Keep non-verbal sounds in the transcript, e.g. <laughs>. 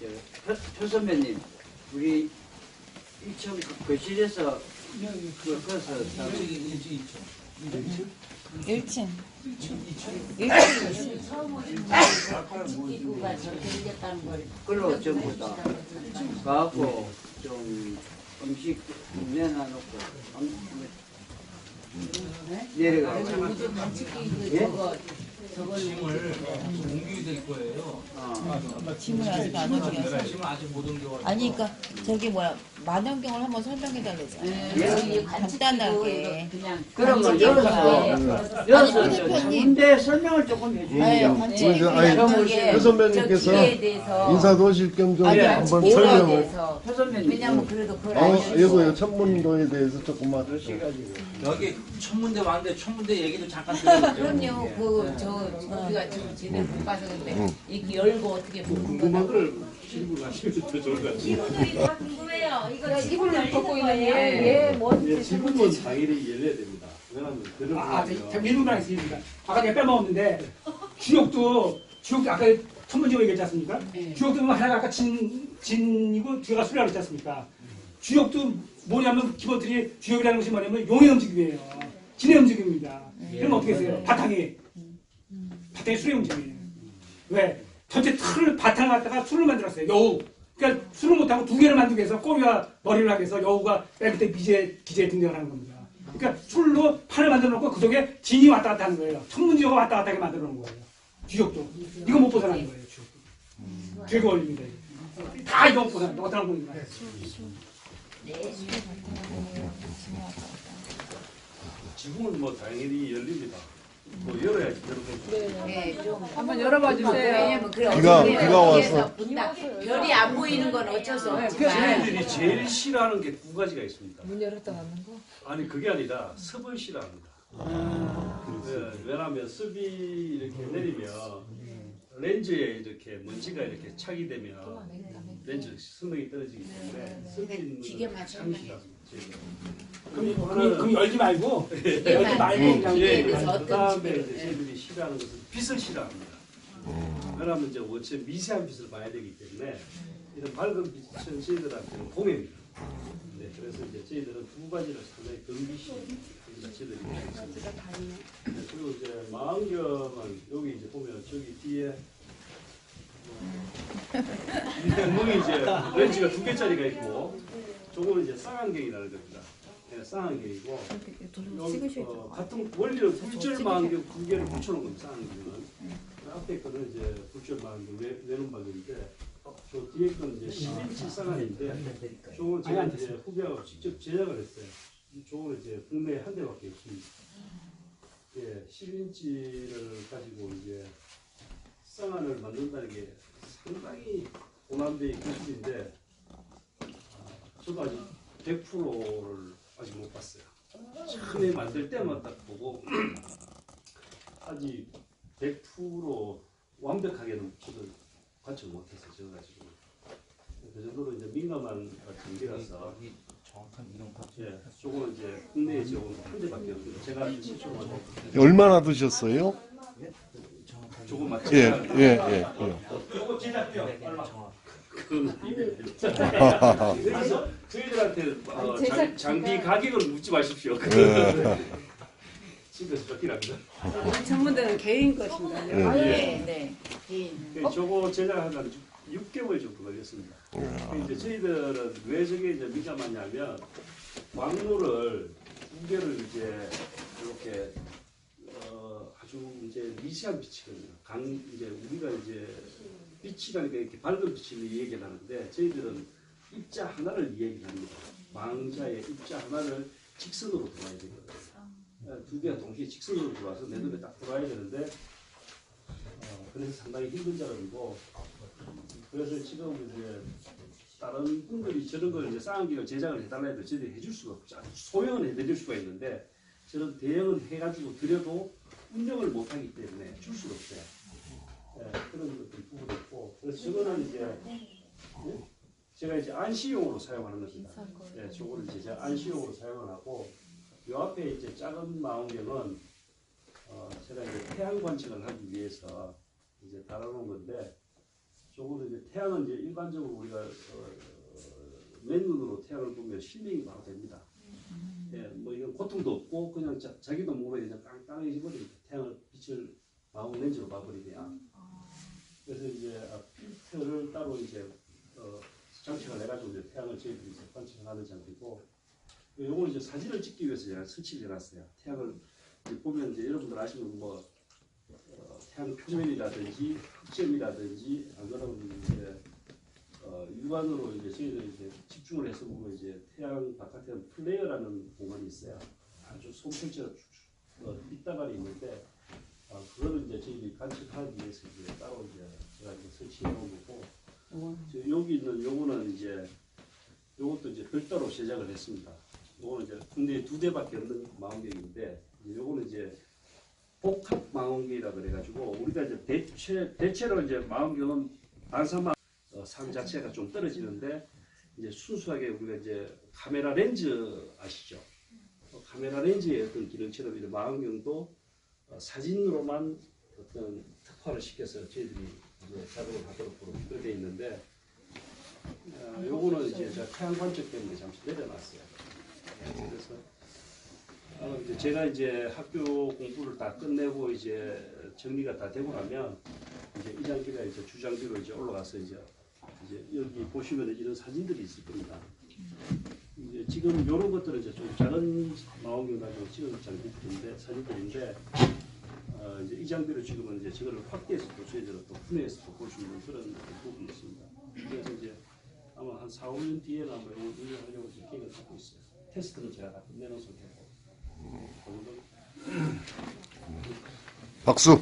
저, 표, 표 선배님, 우리 1층 그 거실에서 그, 거기서 자- 1층. 입구가 저렇게 생겼다는 걸 그걸로 전부 다 가갖고 좀 음식 내놔놓고 음, 내려가고. 우주 반칙기 그 예? 저거 저걸 짐을 옮기게 될 거예요. 어. 짐을 아직 안 옮겨서. 짐을 아직 못 옮겨. 아니, 그러니까 저기 뭐야 만원경을 한번 설명해 달래잖아. 예, 간단하게. 그냥 그러면 반칙기 여기서 있는데 여기서 아니, 저 대표님. 군대 설명을 조금 네, 해주세요. 반칙. 먼저 아니 저기에 표 선배님께서 대해서 인사도실 겸좀 한번 설명을 표 선배님. 왜냐면 그래도 그걸 어, 이거 천문도에 대해서 조금만 여기 천문대 왔는데 천문대 얘기도 잠깐 들어보죠. 그럼요. 그저 우리가 지금 제대로 못 봐서 근데 이렇게 열고 어떻게 보는 거를 기분들이 다 궁금해요. 이거 이불을 열리는 덮고 있는 거예요. 뭔지 예, 지금은 당연히 열려야 됩니다. 왜냐하면 그런 아, 부분이요. 저 민우랑 있습니다. 아까 내가 빼먹었는데 <laughs> 주역도 주역도 아까 천문지어 얘기했지 않습니까? 주역도 보면 하나가 아까 진 진이고 뒤가 수라고 했지 않습니까? 주역도 뭐냐면 기본들이 주역이라는 것이 뭐냐면 용의 움직임이에요. 진의 움직임입니다. 그럼 어떻게 했어요? 바탕이 바탕이 수의 움직임이에요. 왜? 전체 틀을 바탕을 갖다가 술을 만들었어요. 여우. 그러니까 술을 못하고 두 개를 만들기 위해서 꼬리와 머리를 하기 위해서 여우가 맨 끝에 미제, 기재에 등장을 하는 겁니다. 그러니까 술로 판을 만들어 놓고 그 속에 진이 왔다 갔다 하는 거예요. 천문지어가 왔다 갔다 하게 만들어 놓은 거예요. 주역도. 이거 못 벗어나는 거예요, 주역도. 되게 어울립니다. 이거. 다 이거 못 벗어나는 어떤 거니까. 지금은 뭐 당연히 열립니다. 뭐 열어야지 여러분. 네 좀 한번 열어봐 주세요. 왜냐면 그래 비가- 비가 와서. 별이 안 보이는 건 어쩔 수 없지만 저희들이 제일 싫어하는 게 두 가지가 있습니다. 문 열었다 닫는 거? 아니 그게 아니라 습을 싫어합니다. 네, 왜냐하면 습이 이렇게 내리면 렌즈에 이렇게 먼지가 이렇게 차게 되면 렌즈 수명이 떨어지기 때문에 습이 있는 기계만 참 설명해. 싫어합니다. 저희가. 그럼, 또 그럼, 그럼 열지 말고, 열지 말고 그냥 기계에 예, 대해서 그 어떤 다음에 식으로 이제 저희들이 싫어하는 것은 빛을 싫어합니다. 왜냐하면 이제 어째 미세한 빛을 봐야 되기 때문에 이런 밝은 빛은 저희들한테는 공해입니다. 네, 그래서 이제 저희들은 두 가지를 상당히. 저희들이 있습니다. 네, 그리고 이제 망원경은 여기 이제 보면 저기 뒤에 어, 이 구멍이 이제 렌즈가 두 개짜리가 있고 저거는 이제 쌍안경이라는 겁니다. 네, 쌍안경이고 여기, 어, 같은 원리는 불절 망원경 두 개를 붙여놓은 겁니다. 쌍안경은 그 앞에 거는 이제 불절 망원경 외- 외눈 방인데 저 뒤에 거는 이제 10인치 쌍안인데 저거는 제가 이제 후배하고 직접 제작을 했어요. 저거는 이제 국내에 한 대밖에 없습니다. 예, 10인치를 가지고 이제 쌍안을 만든다는 게 상당히 고난도의 기술인데 아, 저도 아직 100%를 아직 못 봤어요. 처음에 만들 때만 딱 보고 아직 100% 완벽하게는 저도 관측 못했어요. 저 가지고 그 정도로 이제 민감한 여기 정확한 이름 예, 저거는 이제 국내에 지금 한 대밖에 없어요. 제가 얼마나 드셨어요? 저거 맞죠? 예, 예, 예. 예. 저거 제작비요 얼마? <laughs> 그래서 저희들한테 어, 장, 장비 가격을 묻지 마십시오. 예. <laughs> 집에서 쫓기랍니다. 전문대는 개인 것인가요? 예. 네, 네. 개인. 그 저거 제작하다 6개월 정도 걸렸습니다. 그 이제 저희들은 왜 저게 이제 민감하냐면 광물을 두 개를 이제 이렇게 어, 아주 이제 미세한 빛이거든요. 강 이제 우리가 이제 빛이라니까 이렇게 밝은 빛을 얘기를 하는데 저희들은 입자 하나를 얘기를 합니다. 망자의 입자 하나를 직선으로 들어야 되거든요. 어, 두 개가 동시에 직선으로 들어와서 내 눈에 딱 들어와야 되는데 어, 그래서 상당히 힘든 작업이고 그래서 지금 이제 다른 분들이 저런 걸 이제 쌍기를 제작을 해달라 해도 저희들이 해줄 수가 없죠. 소형은 해드릴 수가 있는데 저런 대형은 해가지고 드려도 운영을 못하기 때문에 줄 수가 없어요. 예, 그런 것들 부분이 있고 그래서 저거는 이제 예? 제가 이제 안시용으로 사용하는 것입니다. 예, 저거를 이제 제가 안시용으로 사용을 하고 이 앞에 이제 작은 망원경은 어, 제가 이제 태양 관측을 하기 위해서 이제 달아놓은 건데 저거는 이제 태양은 이제 일반적으로 우리가 어, 맨눈으로 태양을 보면 실명이 바로 됩니다. 예, 뭐 이건 고통도 없고 그냥 자, 자기도 모르게 그냥 버리니까 태양을 빛을 마법 렌즈로 봐버리면 그래서 이제 아, 필터를 따로 이제 어, 장착을 해가지고 이제 태양을 저희들이 이제 관측하는 장비고 요거는 이제 사진을 찍기 위해서 제가 설치를 해놨어요. 태양을 이제 보면 이제 여러분들 아시는 뭐 어, 태양 표면이라든지 흑점이라든지 안 그러면 이제 어, 육안으로 이제 저희들이 이제 집중을 해서 보면 이제 태양 바깥에 플레이어라는 공간이 있어요. 아주 송철처럼 어, 밑다발이 있는데 어, 그거를 이제 저희들이 관측하기 위해서 이제 따로 이제 제가 이제 설치해 놓은 거고 저 여기 있는 요거는 이제 요것도 이제 별도로 제작을 했습니다. 요거는 이제 국내에 두 대밖에 없는 망원경인데 요거는 이제 복합 망원경이라 그래가지고 우리가 이제 대체 대체로 이제 망원경은 반사망 어, 상 자체가 좀 떨어지는데 이제 순수하게 우리가 이제 카메라 렌즈 아시죠? 어, 카메라 렌즈의 어떤 기능처럼 이제 망원경도 어, 사진으로만 어떤 특화를 시켜서 저희들이 이제 작업을 하도록 그렇게 되어 있는데 어, 요거는 이제 제가 태양 관측 때문에 잠시 내려놨어요. 그래서 어, 이제 제가 이제 학교 공부를 다 끝내고 이제 정리가 다 되고 나면 이제 이 장비가 이제 주장비로 이제 올라가서 이제 이제 여기 보시면 이런 사진들이 있을 겁니다. 이제 지금 이런 것들은 이제 좀 작은 망원경 가지고 찍은 장비들인데 사진들인데 어, 이제 이 장비로 지금은 이제 저거를 확대해서 또 저희들은 또 분해해서 또볼수 있는 그런 부분이 있습니다. 그래서 이제 아마 한 4, 5년 뒤에는 아마 이거 운영하려고 계획을 갖고 있어요. 테스트는 제가 다 끝내놓은 상태고. 그 박수.